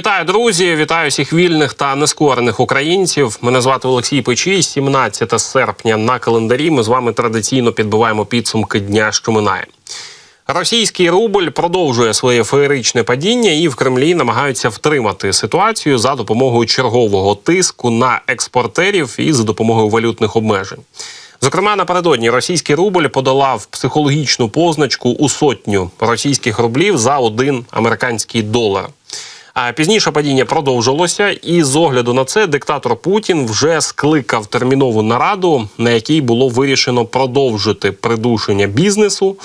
Вітаю, друзі! Вітаю всіх вільних та нескорених українців. Мене звати Олексій Печій. 17 серпня на календарі. Ми з вами традиційно підбиваємо підсумки дня, що минає. Російський рубль продовжує своє феєричне падіння, і в Кремлі намагаються втримати ситуацію за допомогою чергового тиску на експортерів і за допомогою валютних обмежень. Зокрема, напередодні російський рубль подолав психологічну позначку у сотню російських рублів за один американський долар. А пізніше падіння продовжилося, і з огляду на це диктатор Путін вже скликав термінову нараду, на якій було вирішено продовжити придушення бізнесу,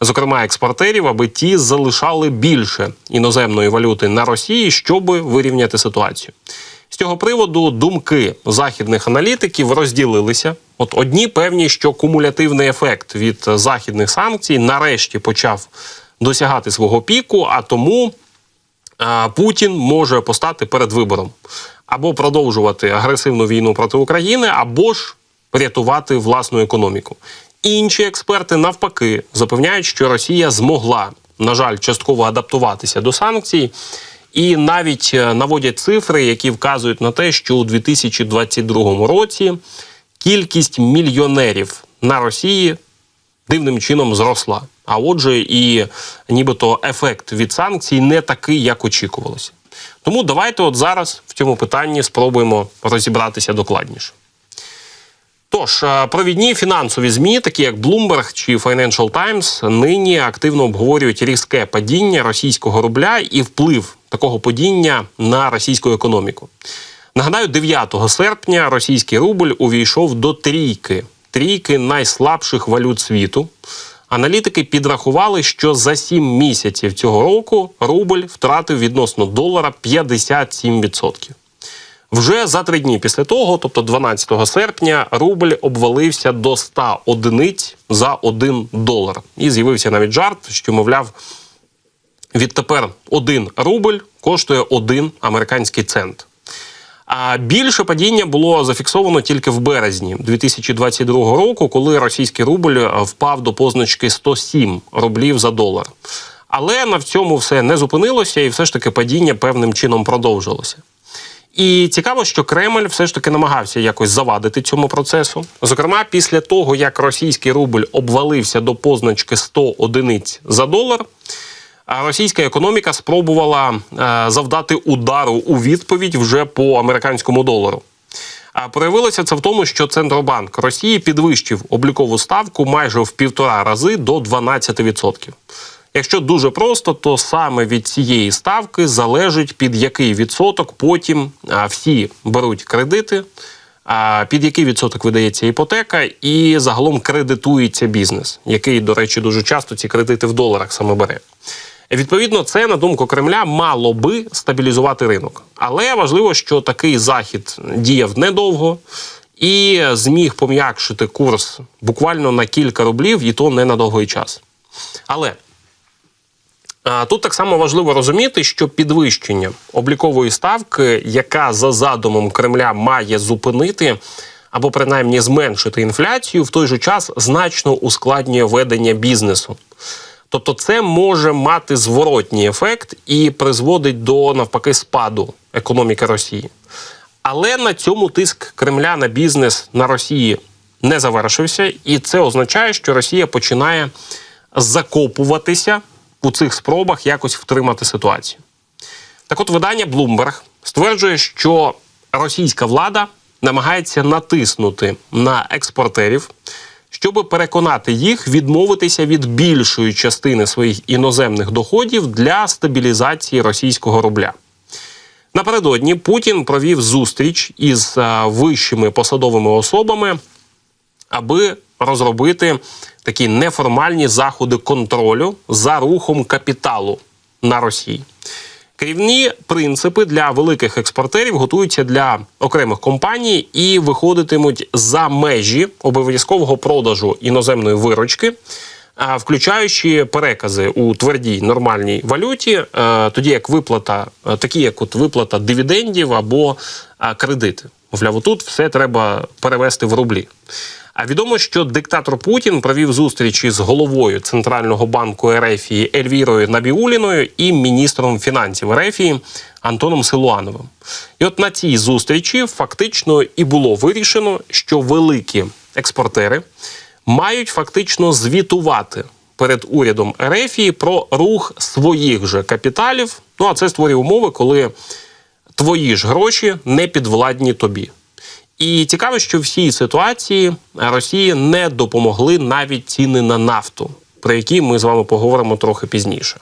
зокрема експортерів, аби ті залишали більше іноземної валюти на Росії, щоб вирівняти ситуацію. З цього приводу думки західних аналітиків розділилися. От одні певні, що кумулятивний ефект від західних санкцій нарешті почав досягати свого піку, а тому Путін може постати перед вибором або продовжувати агресивну війну проти України, або ж рятувати власну економіку. Інші експерти навпаки запевняють, що Росія змогла, на жаль, частково адаптуватися до санкцій. І навіть е, наводять цифри, які вказують на те, що у 2022 році кількість мільйонерів на Росії дивним чином зросла. А отже, і нібито ефект від санкцій не такий, як очікувалося. Тому давайте от зараз в цьому питанні спробуємо розібратися докладніше. Тож, е, провідні фінансові змі, такі як Bloomberg чи Financial Times, нині активно обговорюють різке падіння російського рубля і вплив такого падіння на російську економіку. Нагадаю, 9 серпня російський рубль увійшов до трійки трійки найслабших валют світу. Аналітики підрахували, що за 7 місяців цього року рубль втратив відносно долара 57%. Вже за три дні після того, тобто 12 серпня, рубль обвалився до 100 одиниць за 1 долар. І з'явився навіть жарт, що, мовляв, відтепер 1 рубль коштує 1 американський цент. А більше падіння було зафіксовано тільки в березні 2022 року, коли російський рубль впав до позначки 107 рублів за долар. Але на цьому все не зупинилося, і все ж таки падіння певним чином продовжилося. І цікаво, що Кремль все ж таки намагався якось завадити цьому процесу. Зокрема, після того, як російський рубль обвалився до позначки 100 одиниць за долар, російська економіка спробувала е, завдати удару у відповідь вже по американському долару. А проявилося це в тому, що Центробанк Росії підвищив облікову ставку майже в півтора рази до 12%. Якщо дуже просто, то саме від цієї ставки залежить під який відсоток потім всі беруть кредити, під який відсоток видається іпотека, і загалом кредитується бізнес, який, до речі, дуже часто ці кредити в доларах саме бере. Відповідно, це на думку Кремля мало би стабілізувати ринок, але важливо, що такий захід діяв недовго і зміг пом'якшити курс буквально на кілька рублів, і то не на довгий час. Але Тут так само важливо розуміти, що підвищення облікової ставки, яка за задумом Кремля має зупинити або принаймні зменшити інфляцію, в той же час значно ускладнює ведення бізнесу. Тобто, це може мати зворотній ефект і призводить до навпаки спаду економіки Росії. Але на цьому тиск Кремля на бізнес на Росії не завершився, і це означає, що Росія починає закопуватися у цих спробах якось втримати ситуацію. Так, от видання Bloomberg стверджує, що російська влада намагається натиснути на експортерів, щоб переконати їх відмовитися від більшої частини своїх іноземних доходів для стабілізації російського рубля. Напередодні Путін провів зустріч із вищими посадовими особами, аби розробити такі неформальні заходи контролю за рухом капіталу на Росії. Керівні принципи для великих експортерів готуються для окремих компаній і виходитимуть за межі обов'язкового продажу іноземної виручки, включаючи перекази у твердій нормальній валюті, тоді як виплата, такі як от виплата дивідендів або кредити. Мовляв, тут все треба перевести в рублі. А відомо, що диктатор Путін провів зустрічі з головою центрального банку Ерефії Ельвірою Набіуліною і міністром фінансів Ерефії Антоном Силуановим. І от на цій зустрічі фактично і було вирішено, що великі експортери мають фактично звітувати перед урядом Ерефії про рух своїх же капіталів. Ну а це створює умови, коли твої ж гроші не підвладні тобі. І цікаво, що в цій ситуації Росії не допомогли навіть ціни на нафту, про які ми з вами поговоримо трохи пізніше.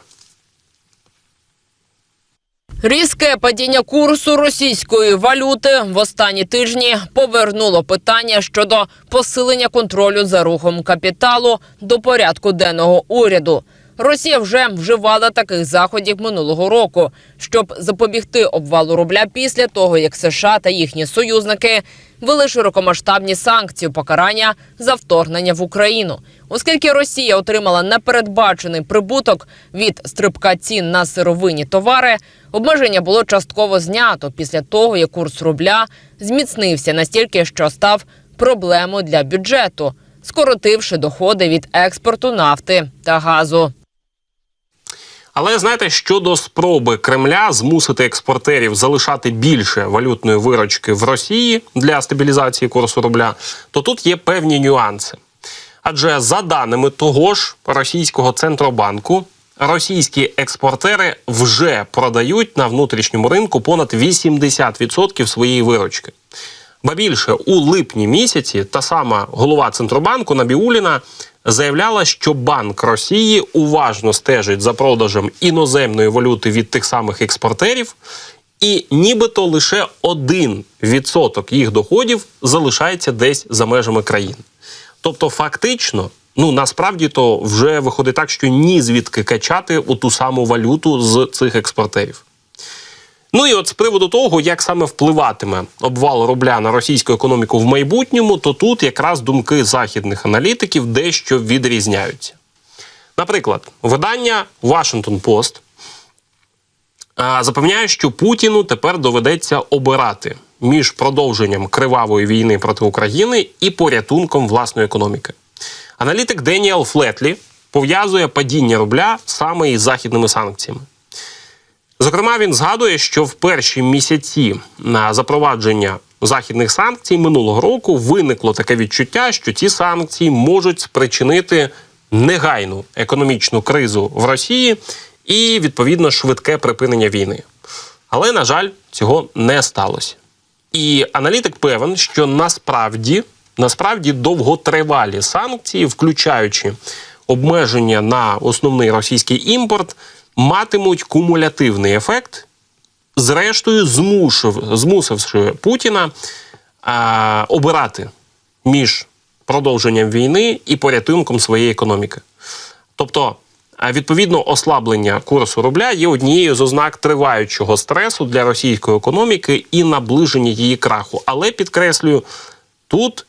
Різке падіння курсу російської валюти в останні тижні повернуло питання щодо посилення контролю за рухом капіталу до порядку денного уряду. Росія вже вживала таких заходів минулого року, щоб запобігти обвалу рубля після того, як США та їхні союзники ввели широкомасштабні санкції покарання за вторгнення в Україну, оскільки Росія отримала непередбачений прибуток від стрибка цін на сировинні товари. Обмеження було частково знято після того, як курс рубля зміцнився настільки, що став проблемою для бюджету, скоротивши доходи від експорту нафти та газу. Але знаєте, щодо спроби Кремля змусити експортерів залишати більше валютної виручки в Росії для стабілізації курсу рубля, то тут є певні нюанси. Адже за даними того ж російського центробанку, російські експортери вже продають на внутрішньому ринку понад 80% своєї виручки. Ба більше у липні місяці та сама голова центробанку Набіуліна заявляла, що Банк Росії уважно стежить за продажем іноземної валюти від тих самих експортерів, і нібито лише один відсоток їх доходів залишається десь за межами країни. Тобто, фактично, ну насправді то вже виходить так, що ні звідки качати ту саму валюту з цих експортерів. Ну і от з приводу того, як саме впливатиме обвал рубля на російську економіку в майбутньому, то тут якраз думки західних аналітиків дещо відрізняються. Наприклад, видання Washington Post запевняє, що Путіну тепер доведеться обирати між продовженням кривавої війни проти України і порятунком власної економіки. Аналітик Деніел Флетлі пов'язує падіння рубля саме із західними санкціями. Зокрема, він згадує, що в перші місяці на запровадження західних санкцій минулого року виникло таке відчуття, що ці санкції можуть спричинити негайну економічну кризу в Росії і відповідно швидке припинення війни. Але на жаль, цього не сталося. І аналітик певен, що насправді насправді довготривалі санкції, включаючи обмеження на основний російський імпорт, матимуть кумулятивний ефект, зрештою, змусив, змусивши Путіна а, обирати між продовженням війни і порятунком своєї економіки. Тобто, відповідно, ослаблення курсу рубля є однією з ознак триваючого стресу для російської економіки і наближення її краху. Але підкреслюю, тут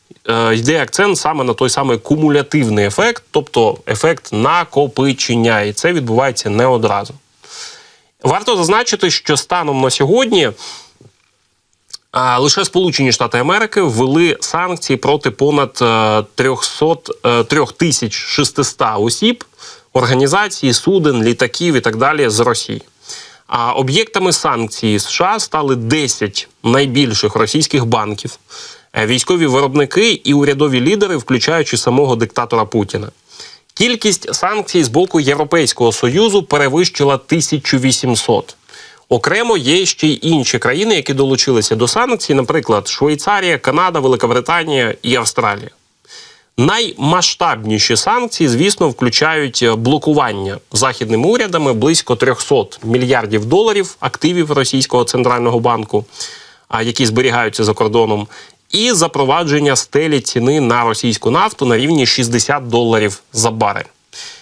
йде акцент саме на той самий кумулятивний ефект, тобто ефект накопичення, і це відбувається не одразу. Варто зазначити, що станом на сьогодні а, лише Сполучені Штати Америки ввели санкції проти понад е, 300, е, 3600 осіб, організацій, суден, літаків і так далі з Росії. А об'єктами санкцій США стали 10 найбільших російських банків, е, військові виробники і урядові лідери, включаючи самого диктатора Путіна. Кількість санкцій з боку Європейського союзу перевищила 1800. Окремо є ще й інші країни, які долучилися до санкцій, наприклад, Швейцарія, Канада, Велика Британія і Австралія. Наймасштабніші санкції, звісно, включають блокування західними урядами близько 300 мільярдів доларів активів російського центрального банку, які зберігаються за кордоном, і запровадження стелі ціни на російську нафту на рівні 60 доларів за барель.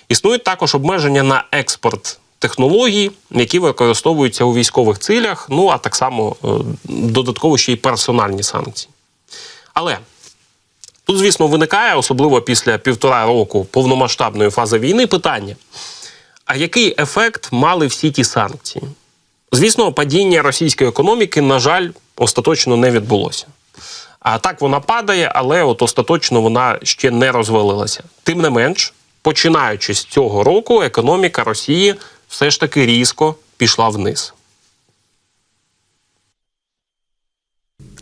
Існують також обмеження на експорт технологій, які використовуються у військових цілях, ну а так само е, додатково ще й персональні санкції. Але тут, звісно, виникає, особливо після півтора року повномасштабної фази війни, питання: а який ефект мали всі ті санкції? Звісно, падіння російської економіки, на жаль, остаточно не відбулося. А так вона падає, але от остаточно вона ще не розвалилася. Тим не менш, починаючи з цього року, економіка Росії все ж таки різко пішла вниз.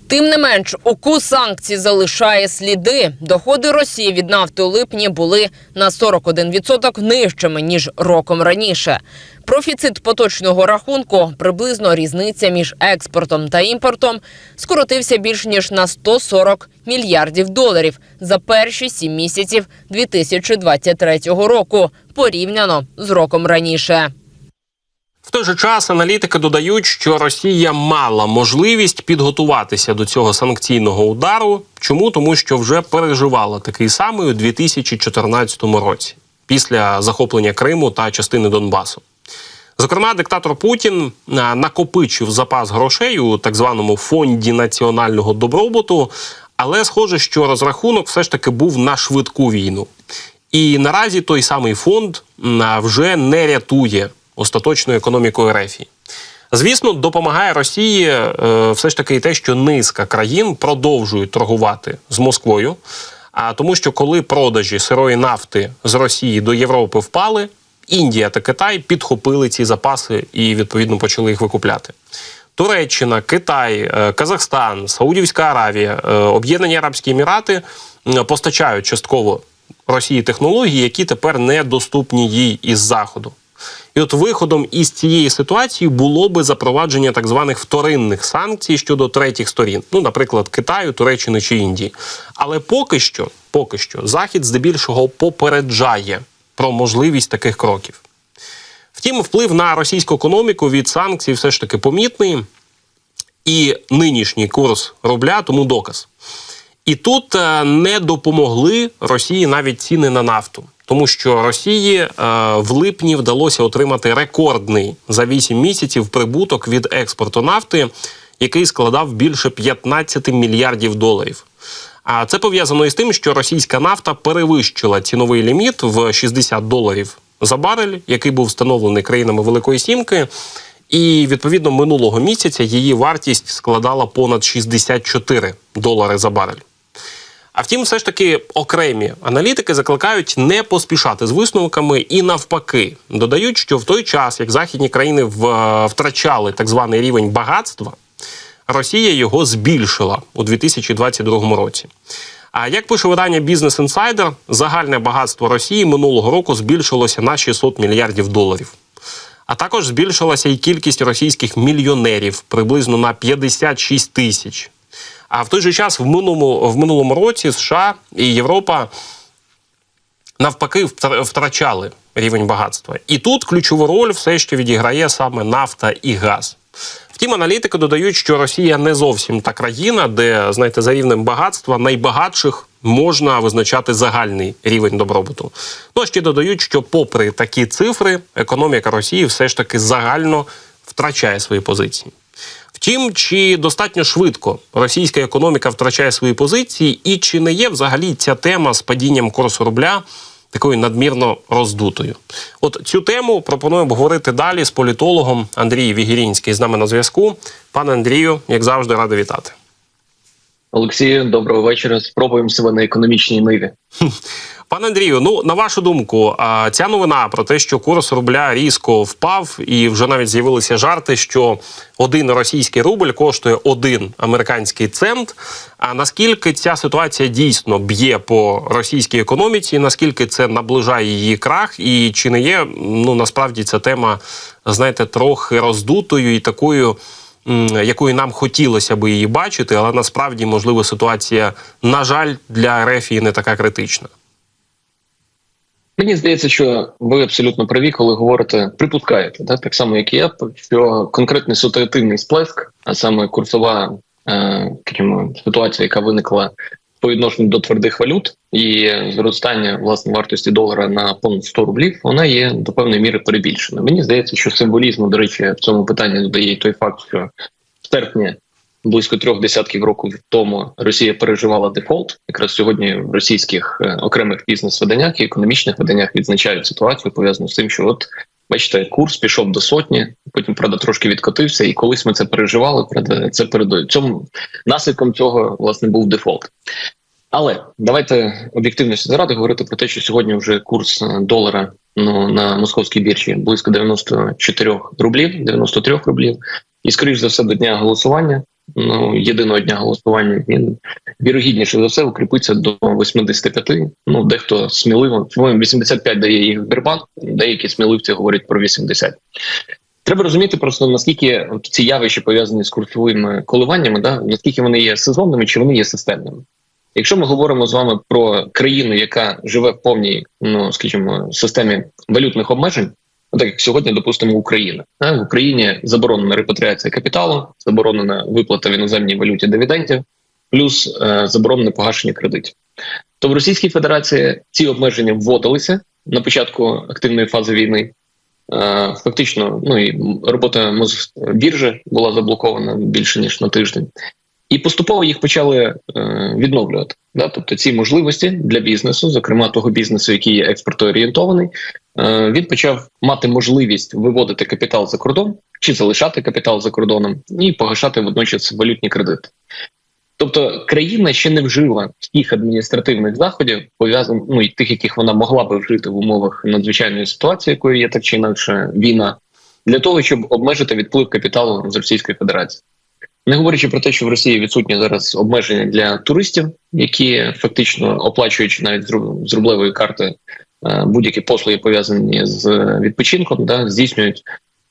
Тим не менш, укус санкцій залишає сліди. Доходи Росії від нафти у липні були на 41% нижчими ніж роком раніше. Профіцит поточного рахунку, приблизно різниця між експортом та імпортом, скоротився більш ніж на 140 мільярдів доларів за перші сім місяців 2023 року, порівняно з роком раніше. В той же час аналітики додають, що Росія мала можливість підготуватися до цього санкційного удару. Чому? Тому що вже переживала такий самий у 2014 році, після захоплення Криму та частини Донбасу. Зокрема, диктатор Путін накопичив запас грошей у так званому фонді національного добробуту, але схоже, що розрахунок все ж таки був на швидку війну. І наразі той самий фонд вже не рятує остаточну економіку РФ. Звісно, допомагає Росії е, все ж таки і те, що низка країн продовжують торгувати з Москвою. А тому, що коли продажі сирої нафти з Росії до Європи впали, Індія та Китай підхопили ці запаси і відповідно почали їх викупляти. Туреччина, Китай, е, Казахстан, Саудівська Аравія, е, Об'єднані Арабські Емірати постачають частково Росії технології, які тепер недоступні їй із заходу. І от виходом із цієї ситуації було би запровадження так званих вторинних санкцій щодо третіх сторін, ну, наприклад, Китаю, Туреччини чи Індії. Але поки що, поки що, Захід здебільшого попереджає про можливість таких кроків. Втім, вплив на російську економіку від санкцій все ж таки помітний. І нинішній курс рубля тому доказ. І тут е, не допомогли Росії навіть ціни на нафту, тому що Росії е, в липні вдалося отримати рекордний за 8 місяців прибуток від експорту нафти, який складав більше 15 мільярдів доларів. А це пов'язано із тим, що російська нафта перевищила ціновий ліміт в 60 доларів за барель, який був встановлений країнами Великої Сімки. І відповідно минулого місяця її вартість складала понад 64 долари за барель. А втім, все ж таки окремі аналітики закликають не поспішати з висновками і навпаки додають, що в той час, як західні країни в- втрачали так званий рівень багатства, Росія його збільшила у 2022 році. А як пише видання Business Insider, загальне багатство Росії минулого року збільшилося на 600 мільярдів доларів. А також збільшилася і кількість російських мільйонерів приблизно на 56 тисяч. А в той же час в минулому, в минулому році США і Європа навпаки втрачали рівень багатства. І тут ключову роль все ще відіграє саме нафта і газ. Втім, аналітики додають, що Росія не зовсім та країна, де, знаєте, за рівнем багатства найбагатших можна визначати загальний рівень добробуту. Ну ще додають, що, попри такі цифри, економіка Росії все ж таки загально втрачає свої позиції. Втім, чи достатньо швидко російська економіка втрачає свої позиції, і чи не є взагалі ця тема з падінням курсу рубля такою надмірно роздутою? От цю тему пропоную обговорити далі з політологом Андрієм Вігірінським. з нами на зв'язку. Пане Андрію, як завжди, радий вітати. Олексію, доброго вечора. Спробуємо себе на економічній ниві. Пане Андрію, ну на вашу думку, ця новина про те, що курс рубля різко впав, і вже навіть з'явилися жарти, що один російський рубль коштує один американський цент. А наскільки ця ситуація дійсно б'є по російській економіці? Наскільки це наближає її крах, і чи не є ну насправді ця тема, знаєте, трохи роздутою і такою? Якою нам хотілося би її бачити, але насправді можливо ситуація, на жаль, для Рефії не така критична. Мені здається, що ви абсолютно праві, коли говорите, припускаєте, да, так само як і я, що конкретний ситуативний сплеск, а саме курсова е, ситуація, яка виникла по відношенню до твердих валют, і зростання власне вартості долара на понад 100 рублів, вона є до певної міри перебільшена. Мені здається, що символізму, до речі, в цьому питанні додає той факт, що в серпні близько трьох десятків років тому Росія переживала дефолт. Якраз сьогодні в російських е, окремих бізнес-виданнях і економічних виданнях відзначають ситуацію пов'язану з тим, що от Бачите, курс пішов до сотні, потім правда трошки відкотився, і колись ми це переживали. Правда, це передою. Цьому наслідком цього власне був дефолт. Але давайте об'єктивності заради говорити про те, що сьогодні вже курс е, долара ну, на московській біржі близько 94 рублів, 93 рублів. І скоріш за все до дня голосування. Ну, єдиного дня голосування він вірогідніше за все укріпиться до 85. Ну дехто сміливо по-моєму, 85 дає їх Сбербанк, деякі сміливці говорять про 80. Треба розуміти просто наскільки ці явища пов'язані з курсовими коливаннями, да наскільки вони є сезонними чи вони є системними. Якщо ми говоримо з вами про країну, яка живе в повній, ну скажімо, системі валютних обмежень, ну, так як сьогодні, допустимо, Україна в Україні заборонена репатріація капіталу, заборонена виплата в іноземній валюті дивідендів, плюс е, заборонене погашення кредитів. То в Російській Федерації ці обмеження вводилися на початку активної фази війни. Е, Фактично, ну і робота Мосбіржі була заблокована більше ніж на тиждень. І поступово їх почали е, відновлювати. Да? Тобто ці можливості для бізнесу, зокрема того бізнесу, який є експортоорієнтований, е, він почав мати можливість виводити капітал за кордон чи залишати капітал за кордоном і погашати водночас валютні кредити. Тобто країна ще не вжила тих адміністративних заходів, пов'язаних ну тих, яких вона могла би вжити в умовах надзвичайної ситуації, якою є так чи інакше війна, для того, щоб обмежити відплив капіталу з Російської Федерації. Не говорячи про те, що в Росії відсутні зараз обмеження для туристів, які фактично оплачуючи навіть з рублевої карти е, будь-які послуги пов'язані з відпочинком, да, здійснюють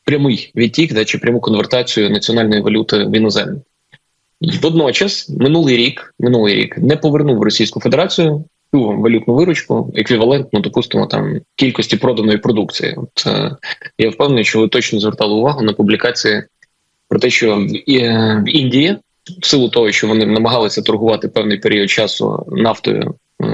прямий відтік да, чи пряму конвертацію національної валюти в іноземну. Водночас, минулий рік, минулий рік не повернув Російську Федерацію ту валютну виручку, еквівалентну, допустимо, там кількості проданої продукції. От е, я впевнений, що ви точно звертали увагу на публікації про те, що е, в Індії, в силу того, що вони намагалися торгувати певний період часу нафтою е,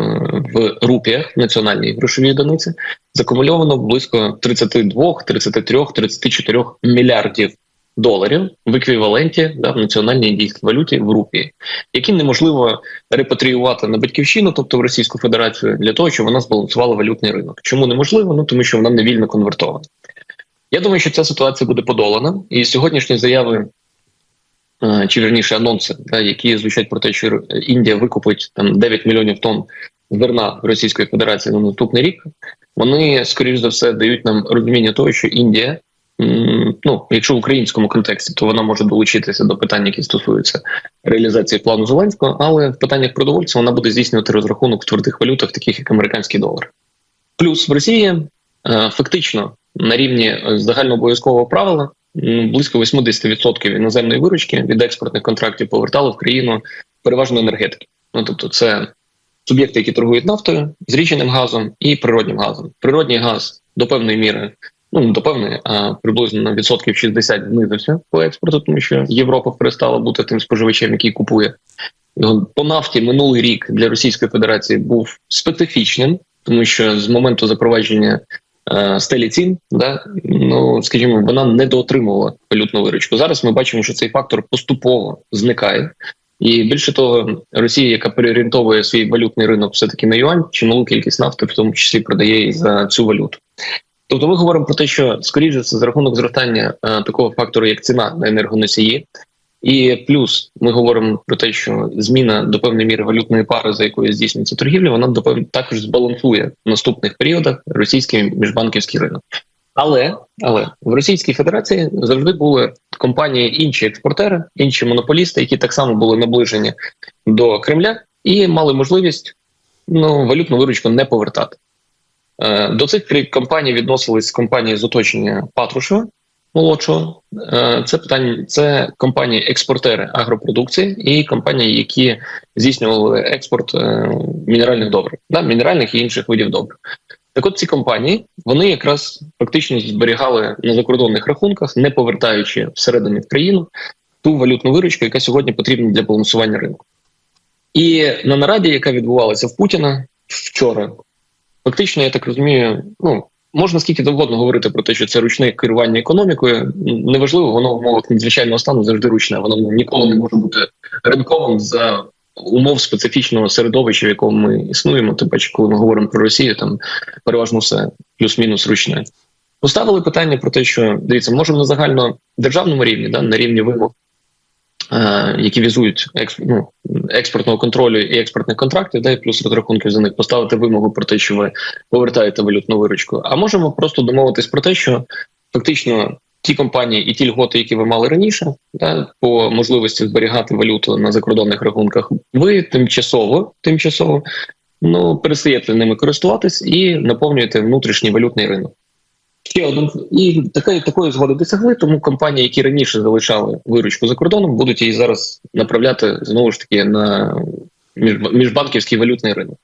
в рупіях національній грошовій одиниці, закумульовано близько 32, 33, 34 мільярдів доларів в еквіваленті да, в національній індійській валюті в рупії, які неможливо репатріювати на батьківщину, тобто в Російську Федерацію, для того, щоб вона збалансувала валютний ринок. Чому неможливо? Ну тому що вона невільно конвертована. Я думаю, що ця ситуація буде подолана, і сьогоднішні заяви. е, Чи вірніше анонси, да, які звучать про те, що Індія викупить там 9 мільйонів тонн зерна Російської Федерації на наступний рік, вони скоріш за все дають нам розуміння того, що Індія ну, якщо в українському контексті, то вона може долучитися до питань, які стосуються реалізації плану Зеленського, але в питаннях продовольства вона буде здійснювати розрахунок в твердих валютах, таких як американський долар. Плюс в Росії е, фактично на рівні е, загальнообов'язкового правила близько 80% іноземної виручки від експортних контрактів повертали в країну переважно енергетики. Ну тобто, це суб'єкти, які торгують нафтою, зріченим газом і природнім газом. Природній газ до певної міри ну до певної, а приблизно на відсотків 60 знизився по експорту, тому що Європа перестала бути тим споживачем, який купує по нафті. Минулий рік для Російської Федерації був специфічним, тому що з моменту запровадження стелі цін, да ну скажімо, вона недоотримувала валютну виручку. Зараз ми бачимо, що цей фактор поступово зникає. І більше того, Росія, яка переорієнтовує свій валютний ринок, все таки на юань, чималу кількість нафти, в тому числі продає і за цю валюту. Тобто, ми говоримо про те, що скоріше за рахунок зростання е, такого фактору, як ціна на енергоносії, і плюс ми говоримо про те, що зміна до певної міри валютної пари, за якою здійснюється торгівля, вона до також збалансує в наступних періодах російський міжбанківський ринок. Але але в Російській Федерації завжди були компанії, інші експортери, інші монополісти, які так само були наближені до Кремля і мали можливість ну валютну виручку не повертати. Е, До цих компаній відносились компанії з оточення Патрушева молодшого. Е, Це питання це компанії експортери агропродукції і компанії, які здійснювали експорт е, мінеральних добрив, да, мінеральних і інших видів добрив. Так, от ці компанії вони якраз фактично зберігали на закордонних рахунках, не повертаючи всередині в країну ту валютну виручку, яка сьогодні потрібна для балансування ринку. І на нараді, яка відбувалася в Путіна вчора, фактично, я так розумію, ну можна скільки завгодно говорити про те, що це ручне керування економікою. Неважливо, воно в умовах надзвичайного стану завжди ручне. Воно ніколи не може бути ринковим за умов специфічного середовища, в якому ми існуємо. Тим паче, коли ми говоримо про Росію, там переважно все плюс-мінус ручне. Поставили питання про те, що дивіться, можемо на загальнодержавному рівні, да, на рівні вимог, які візують ну, експортного контролю і експортних контрактів, і плюс розрахунків за них, поставити вимогу про те, що ви повертаєте валютну виручку. А можемо просто домовитись про те, що фактично ті компанії і ті льготи, які ви мали раніше, да, по можливості зберігати валюту на закордонних рахунках, ви тимчасово, тимчасово ну перестаєте ними користуватись і наповнюєте внутрішній валютний ринок. Ще один і такої такої згоди досягли, тому компанії, які раніше залишали виручку за кордоном, будуть її зараз направляти знову ж таки на міжба- міжбанківський валютний ринок.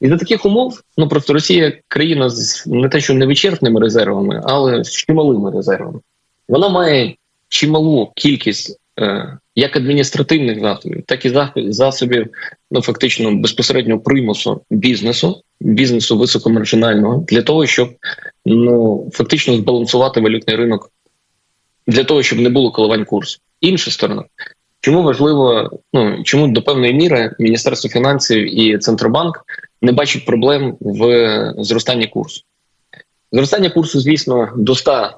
І за таких умов, ну просто Росія країна з не те, що невичерпними резервами, але з чималими резервами. Вона має чималу кількість е, як адміністративних засобів, так і засобів, ну фактично безпосереднього примусу бізнесу, бізнесу високомаржинального, для того, щоб ну фактично збалансувати валютний ринок для того, щоб не було коливань курсу. Інша сторона. Чому важливо, ну чому до певної міри Міністерство фінансів і Центробанк не бачать проблем в зростанні курсу? Зростання курсу, звісно, до 100,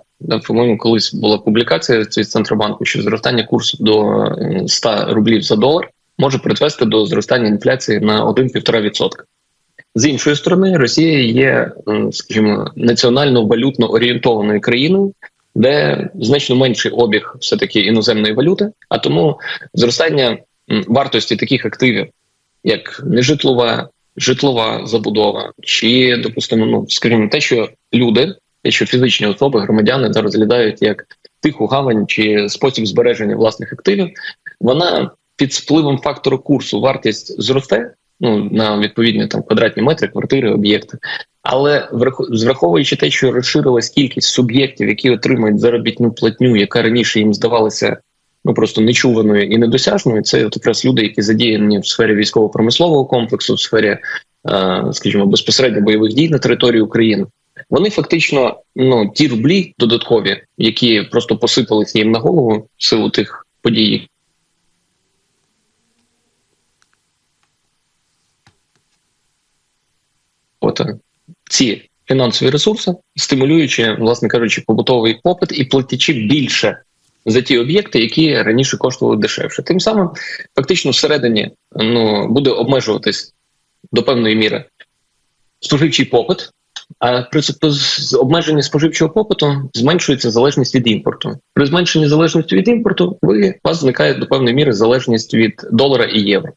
по-моєму, колись була публікація з Центробанку, що зростання курсу до е, 100 рублів за долар може призвести до зростання інфляції на 1-1,5%. З іншої сторони, Росія є, скажімо, національно валютно орієнтованою країною, де значно менший обіг все таки іноземної валюти, а тому зростання вартості таких активів, як нежитлова, житлова забудова, чи допустимо, ну скажімо, те, що люди, те, що фізичні особи, громадяни да, розглядають як тиху гавань чи спосіб збереження власних активів, вона під впливом фактору курсу вартість зросте. Ну на відповідні там квадратні метри, квартири, об'єкти, але врах- враховуючи те, що розширилась кількість суб'єктів, які отримують заробітну платню, яка раніше їм здавалася ну просто нечуваною і недосяжною, це от якраз люди, які задіяні в сфері військово-промислового комплексу, в сфері, е, скажімо, безпосередньо бойових дій на території України. Вони фактично, ну ті рублі додаткові, які просто посипались їм на голову в силу тих подій, От е, ці фінансові ресурси, стимулюючи, власне кажучи, побутовий попит і платячи більше за ті об'єкти, які раніше коштували дешевше. Тим самим, фактично, всередині ну буде обмежуватись до певної міри споживчий попит. А при обмеженні споживчого попиту зменшується залежність від імпорту. При зменшенні залежності від імпорту ви у вас зникає до певної міри залежність від долара і євро.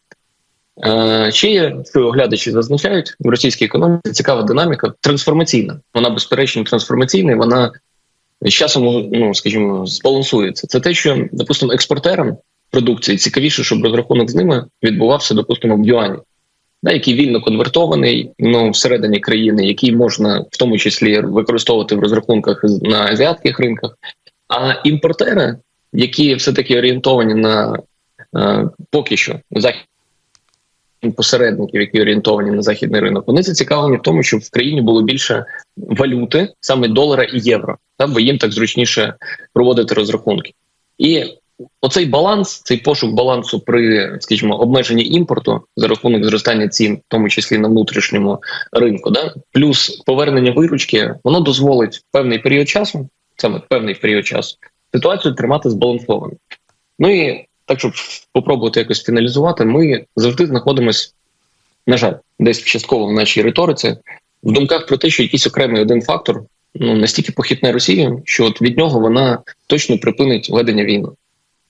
Е, Ще є, що оглядачі зазначають в російській економіці цікава динаміка, трансформаційна. Вона безперечно трансформаційна, вона з часом, ну скажімо, збалансується. Це те, що, допустимо, експортерам продукції цікавіше, щоб розрахунок з ними відбувався, допустимо, в юані, да, який вільно конвертований ну, всередині країни, який можна в тому числі використовувати в розрахунках на азіатських ринках. А імпортери, які все таки орієнтовані на е, поки що захід посередників, які орієнтовані на західний ринок, вони зацікавлені в тому, щоб в країні було більше валюти, саме долара і євро, та бо їм так зручніше проводити розрахунки. І оцей баланс, цей пошук балансу при, скажімо, обмеженні імпорту за рахунок зростання цін, в тому числі на внутрішньому ринку, да плюс повернення виручки, воно дозволить певний період часу, саме певний період часу, ситуацію тримати збалансованою. Ну і так, щоб попробувати якось фіналізувати, ми завжди знаходимося, на жаль, десь частково в нашій риториці, в думках про те, що якийсь окремий один фактор ну настільки похитне Росію, що от від нього вона точно припинить ведення війни.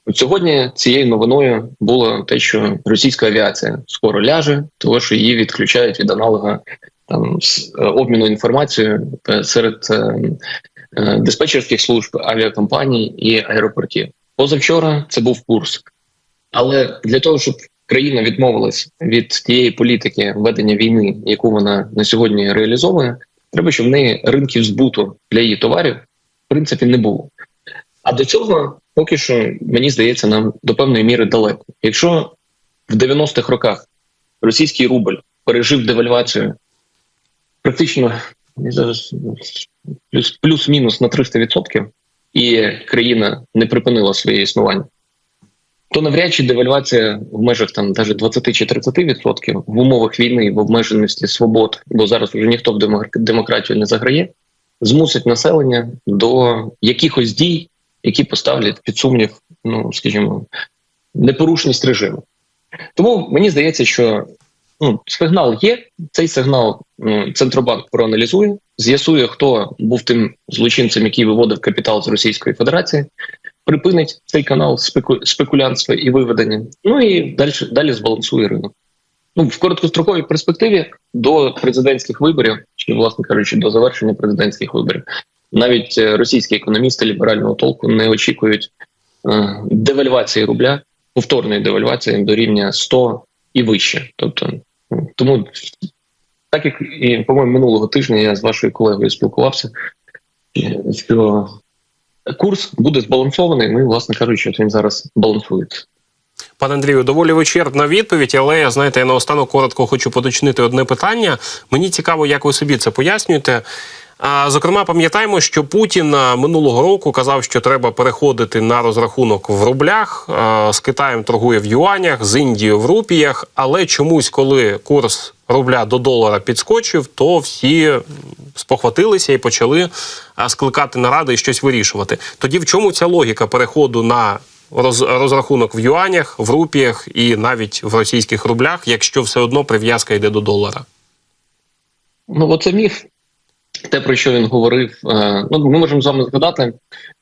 От сьогодні цією новиною було те, що російська авіація скоро ляже, тому що її відключають від аналога там е, обміну інформацією серед е, е, диспетчерських служб, авіакомпаній і аеропортів. Позавчора це був курс, але для того, щоб країна відмовилась від тієї політики ведення війни, яку вона на сьогодні реалізовує, треба, щоб в неї ринків збуту для її товарів в принципі не було. А до цього поки що мені здається, нам до певної міри далеко. Якщо в 90-х роках російський рубль пережив девальвацію практично плюс-мінус на 300%, і країна не припинила своє існування, то навряд чи девальвація в межах там навіть 20 чи 30% в умовах війни в обмеженості свобод, бо зараз вже ніхто в демократію не заграє. змусить населення до якихось дій, які поставлять під сумнів, ну скажімо, непорушність режиму. Тому мені здається, що ну, сигнал є. Цей сигнал центробанк проаналізує, з'ясує, хто був тим злочинцем, який виводив капітал з Російської Федерації, припинить цей канал спеку... спекулянтства і виведення. Ну і далі, далі збалансує ринок. Ну, в короткостроковій перспективі до президентських виборів, чи, власне кажучи, до завершення президентських виборів, навіть е, російські економісти ліберального толку не очікують е, девальвації рубля, повторної девальвації до рівня 100 і вище. Тобто, тому так як і по-моєму минулого тижня я з вашою колегою спілкувався, що курс буде збалансований. Ну і, власне кажучи, от він зараз балансується. Пане Андрію, доволі вичерпна відповідь, але знаєте, я наостанок коротко хочу поточнити одне питання. Мені цікаво, як ви собі це пояснюєте. Зокрема, пам'ятаємо, що Путін минулого року казав, що треба переходити на розрахунок в рублях. З Китаєм торгує в юанях, з Індією в рупіях. Але чомусь, коли курс рубля до долара підскочив, то всі спохватилися і почали скликати наради і щось вирішувати. Тоді в чому ця логіка переходу на роз, розрахунок в юанях, в рупіях і навіть в російських рублях, якщо все одно прив'язка йде до долара? Ну, оце міф. Те, про що він говорив. е, Ну, ми можемо з вами згадати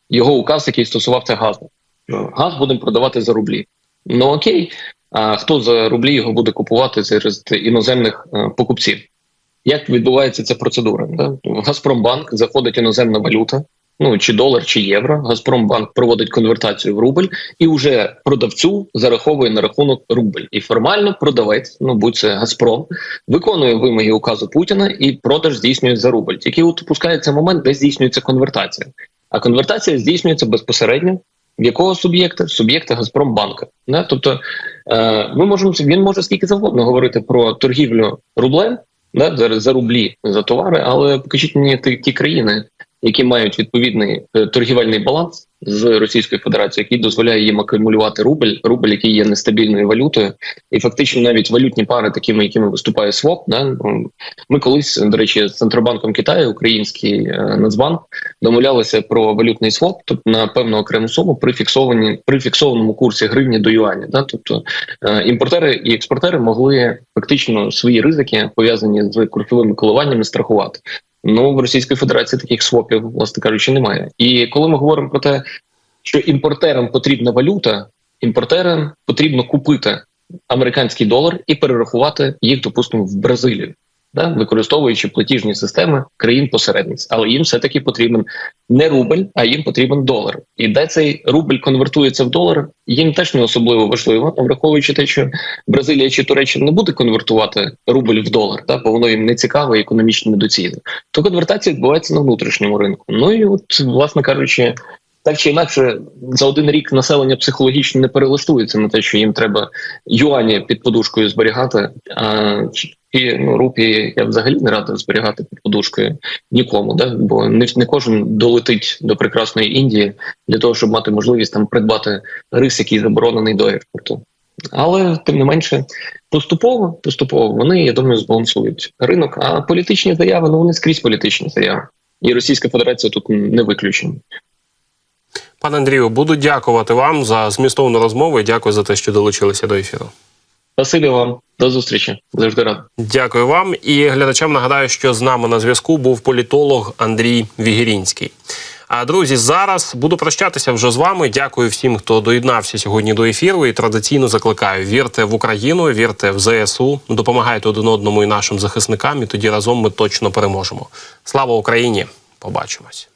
його указ, який стосувався газу. Газ будемо продавати за рублі. Ну окей, а хто за рублі його буде купувати через іноземних е, покупців? Як відбувається ця процедура? В Газпромбанк заходить іноземна валюта, ну чи долар, чи євро. Газпромбанк проводить конвертацію в рубль і вже продавцю зараховує на рахунок рубль. І формально продавець, ну будь це Газпром, виконує вимоги указу Путіна і продаж здійснює за рубль. Тільки от упускається момент, де здійснюється конвертація. А конвертація здійснюється безпосередньо в якого суб'єкта? Суб'єкта Газпромбанка. Да? Тобто е, ми можемо він може скільки завгодно говорити про торгівлю рублем, да? за, за рублі за товари, але покажіть мені ті, ті країни, які мають відповідний е, торгівельний баланс з Російською Федерацією, який дозволяє їм акумулювати рубль, рубль, який є нестабільною валютою, і фактично навіть валютні пари, такими, якими виступає СВОП, да? ми колись, до речі, з центробанком Китаю, український е, Нацбанк, домовлялися про валютний своп, тобто на певну окрему суму при фіксовані при фіксованому курсі гривні до юаня. Да? Тобто е, імпортери і експортери могли фактично свої ризики пов'язані з курсовими коливаннями страхувати. Ну в Російській Федерації таких свопів, власне кажучи, немає. І коли ми говоримо про те, що імпортерам потрібна валюта, імпортерам потрібно купити американський долар і перерахувати їх, допустимо, в Бразилію, да, використовуючи платіжні системи країн-посередниць. Але їм все таки потрібен не рубль, а їм потрібен долар. І де цей рубль конвертується в долар, їм теж не особливо важливо, враховуючи те, що Бразилія чи Туреччина не буде конвертувати рубль в долар, да, бо воно їм не цікаво і економічно недоцільно. То конвертація відбувається на внутрішньому ринку. Ну і от, власне кажучи. Так чи інакше, за один рік населення психологічно не перелаштується на те, що їм треба юані під подушкою зберігати. А і ну рупії я взагалі не радив зберігати під подушкою нікому, да бо не, не кожен долетить до прекрасної Індії для того, щоб мати можливість там придбати рис, який заборонений до експорту. Але тим не менше, поступово, поступово вони я думаю збалансують ринок. А політичні заяви ну вони скрізь політичні заяви, і Російська Федерація тут не виключення. Пане Андрію, буду дякувати вам за змістовну розмову і дякую за те, що долучилися до ефіру. Спасибі вам, до зустрічі. Завжди радий. Дякую вам і глядачам. Нагадаю, що з нами на зв'язку був політолог Андрій Вігірінський. А друзі, зараз буду прощатися вже з вами. Дякую всім, хто доєднався сьогодні до ефіру. І традиційно закликаю: вірте в Україну, вірте в ЗСУ, допомагайте один одному і нашим захисникам. І тоді разом ми точно переможемо. Слава Україні! Побачимось.